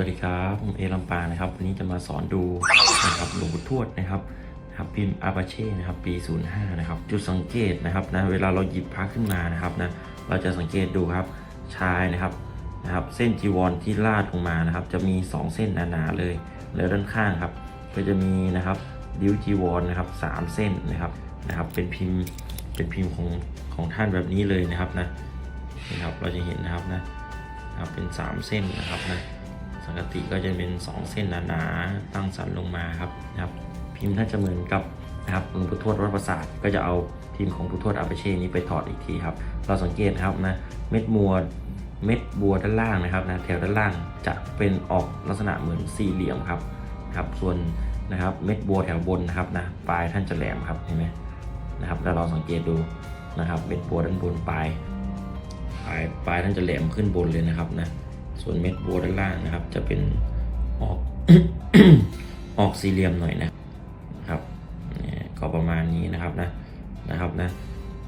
วัสดีครับผมเอลำปานะครับวันนี้จะมาสอนดูนะครับหลวงปู่ทวดนะครับครับพิมพ์อาบาเช่นะครับปี 05 นะครับ จุดสังเกตนะครับนะเวลาเราหยิบพระขึ้นมานะครับนะเราจะสังเกตดูครับชายนะครับนะครับ เส้นจีวรที่ลาดลงมานะครับ จะมี 2 เส้นหนาๆเลยแล้วด้านข้างครับ ก็จะมีนะครับดิ้วจีวรนะครับสามเส้นนะครับนะครับ เป็นพิมพ์เป็นพิมพ์ของของท่านแบบนี้เลยนะครับนะนี่ครับเราจะเห็นนะครับนะนะครับเป็น 3 เส้นนะครับนะ สังกติก็จะเป็น 2 เส้นหนาๆตั้งสันลงมาครับนะครับ พิมพ์น่าจะเหมือนกับนะครับหลวงปู่ทวดวัดประสาทก็จะเอาพิมพ์ของปู่ทวดอาเปเช่นี้ไปถอดอีกทีครับ เราสังเกตนะครับนะเม็ดมัวเม็ดบัวด้านล่างนะครับนะแถวด้านล่างจะเป็นออกลักษณะเหมือนสี่เหลี่ยมครับนะครับส่วนนะครับเม็ดบัวแถวบนนะครับนะปลายท่านจะแหลมครับเห็นไหมนะครับแล้วเราสังเกตดูนะครับเม็ดบัวด้านบนปลายปลายปลายท่านจะแหลมขึ้นบนเลยนะครับนะ ส่วนเม็ดบัวด้านล่างนะครับ จะเป็นออกออกสี่เหลี่ยมหน่อยนะครับนี่ก็ประมาณนี้นะครับนะนะครับนะ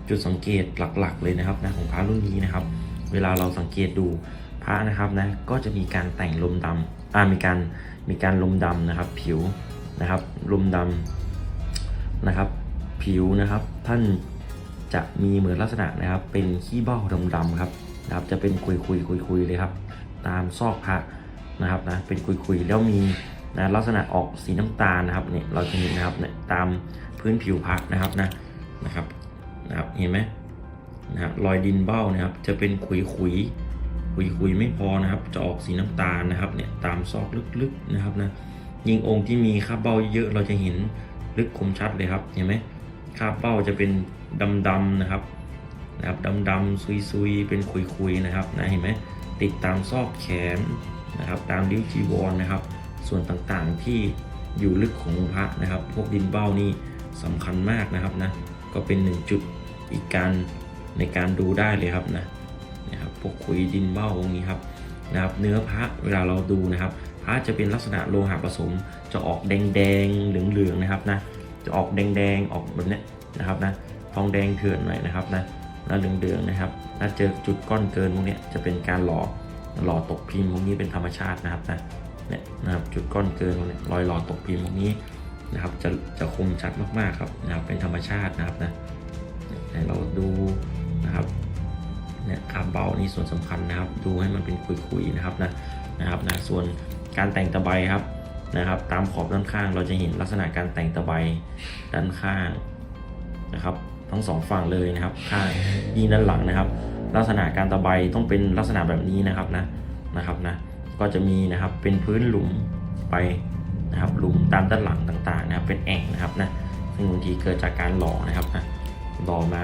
จุดสังเกตหลักๆ เลยนะครับนะของพระรุ่นนี้นะครับ เวลาเราสังเกตดูพระนะครับนะก็จะมีการแต่งลมดำอ่ามีการมีการลมดำนะครับ ผิวนะครับลมดำนะครับ ผิวนะครับ ท่านจะมีเหมือนลักษณะนะครับ เป็นขี้เบ้าดำๆครับนะครับ จะเป็นคุยคุยคุยคุยๆเลยครับ ตามซอกพระนะครับนะเป็นคุยๆแล้วมีนะลักษณะออกสีน้ำตาลนะครับเนี่ยเราจะเห็นนะครับเนี่ยตามพื้นผิวพระนะครับนะนะครับนะครับเห็นไหมนะครับรอยดินเบ้านะครับ จะเป็นขุยขุยขุยขุยๆไม่พอนะครับ จะออกสีน้ำตาลนะครับเนี่ยตามซอกลึกๆนะครับนะยิงองค์ที่มีคาบเบ้าเยอะเราจะเห็นลึกคมชัดเลยครับเห็นไหมคาบเบ้าจะเป็นดำๆนะครับนะครับดำๆซุยๆเป็นขุยๆนะครับนะเห็นไหม ติดตามซอกแขนนะครับ ตามริ้วจีวรนะครับ ส่วนต่างๆที่อยู่ลึกขององค์พระนะครับ พวกดินเบ้านี่สำคัญมากนะครับนะ ก็เป็นหนึ่งจุดอีกการในการดูได้เลยครับนะนะครับพวกขุยดินเบ้าพวกนี้ครับนะครับ เนื้อพระเวลาเราดูนะครับ พระจะเป็นลักษณะโลหะผสม จะออกแดงๆเหลืองๆนะครับนะ จะออกแดงๆออกแบบนี้นะครับนะ ทองแดงเถื่อนหน่อยนะครับนะ แล้วเหลืองๆนะครับถ้าเจอจุดก้อนเกินพวกนี้จะเป็นการหล่อหล่อตกพิมพ์พวกนี้เป็นธรรมชาตินะครับนะเนี่ยนะครับจุดก้อนเกินพวกนี้รอยหล่อตกพิมพ์พวกนี้นะครับจะจะคมชัดมากๆครับนะครับเป็นธรรมชาตินะครับนะเนี่ยให้เราดูนะครับเนี่ยคาบเบานี่ส่วนสำคัญนะครับ ดูให้มันเป็นคุยๆนะครับนะนะครับนะส่วนการแต่งตะไบครับนะครับ ตามขอบด้านข้างเราจะเห็นลักษณะการแต่งตะไบด้านข้างนะครับ ทั้งสองฝั่งเลยนะครับข้างยิ่งด้านหลังนะครับ ลักษณะการตะไบต้องเป็นลักษณะแบบนี้นะครับนะนะครับนะก็จะมีนะครับเป็นพื้นหลุมไปนะครับหลุมตามด้านหลังต่างๆนะครับเป็นแอ่งนะครับนะซึ่งบางทีเกิดจากการหล่อนะครับนะหล่อมา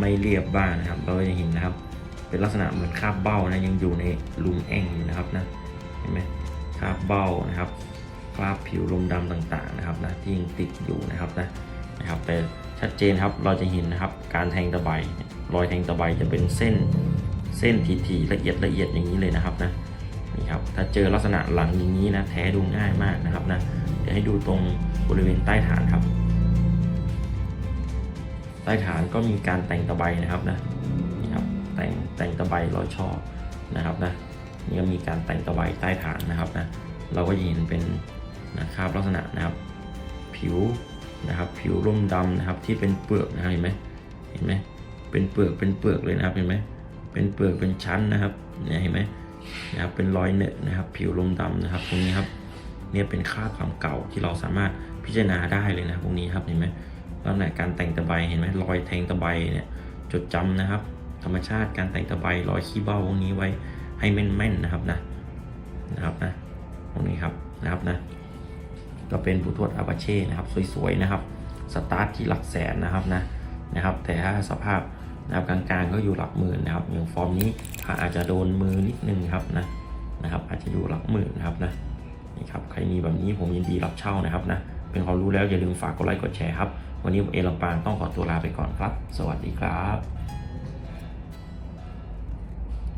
ไม่เรียบบ้างนะครับ เราก็จะเห็นนะครับ เป็นลักษณะเหมือนคราบเบ้านะยังอยู่ในหลุมแอ่งอยู่นะครับนะเห็นไหมคราบเบ้านะครับคราบผิวลมดำต่างๆนะครับนะที่ยังติดอยู่นะครับนะนะครับแต่ ชัดเจนครับเราจะเห็นนะครับการแทงตะไบรอยแทงตะไบจะเป็นเส้นเส้นทีๆละเอียดละเอียดอย่างนี้เลยนะครับนะนี่ครับถ้าเจอลักษณะหลังอย่างนี้นะแท้ดูง่ายมากนะครับนะเดี๋ยวให้ดูตรงบริเวณใต้ฐานครับ ใต้ฐานก็มีการแต่งตะไบนะครับนะนี่ครับแต่งแต่งตะไบรอยช่อนะครับนะนี่ก็มีการแต่งตะไบใต้ฐานนะครับนะเราก็จะเห็นเป็นนะครับลักษณะนะครับผิว นะครับ ผิวร่มดำนะครับที่เป็นเปลือกนะครับเห็นไหมเห็นไหมเป็นเปลือกเป็นเปลือกเลยนะครับเห็นไหมเป็นเปลือกเป็นชั้นนะครับเนี่ยเห็นไหมนะครับเป็นรอยเนอะนะครับ ผิวร่มดำนะครับตรงนี้ครับเนี่ยเป็นค่าความเก่าที่เราสามารถพิจารณาได้เลยนะพวกนี้ครับเห็นไหมลักษณะการแต่งตะไบเห็นไหมรอยแทงตะไบเนี่ยจดจำนะครับ ธรรมชาติการแต่งตะไบรอยขี้เบ้าพวกนี้ไว้ให้แม่นๆนะครับนะนะครับนะตรงนี้ครับนะครับนะ ก็เป็นผู้ทวดอาบาเช่นะครับสวยๆนะครับสตาร์ทที่หลักแสนนะครับนะนะครับ แต่ถ้าสภาพนะครับกลางๆก็อยู่หลักหมื่นนะครับอย่างฟอร์มนี้อาจจะโดนมือนิดนึงครับนะนะครับอาจจะอยู่หลักหมื่นนะครับนะนี่ครับใครมีแบบนี้ผมยินดีรับเช่านะครับนะเป็นความรู้แล้วอย่าลืมฝากกดไลค์กดแชร์ครับ วันนี้เอลำปางต้องขอตัวลาไปก่อนครับ สวัสดีครับ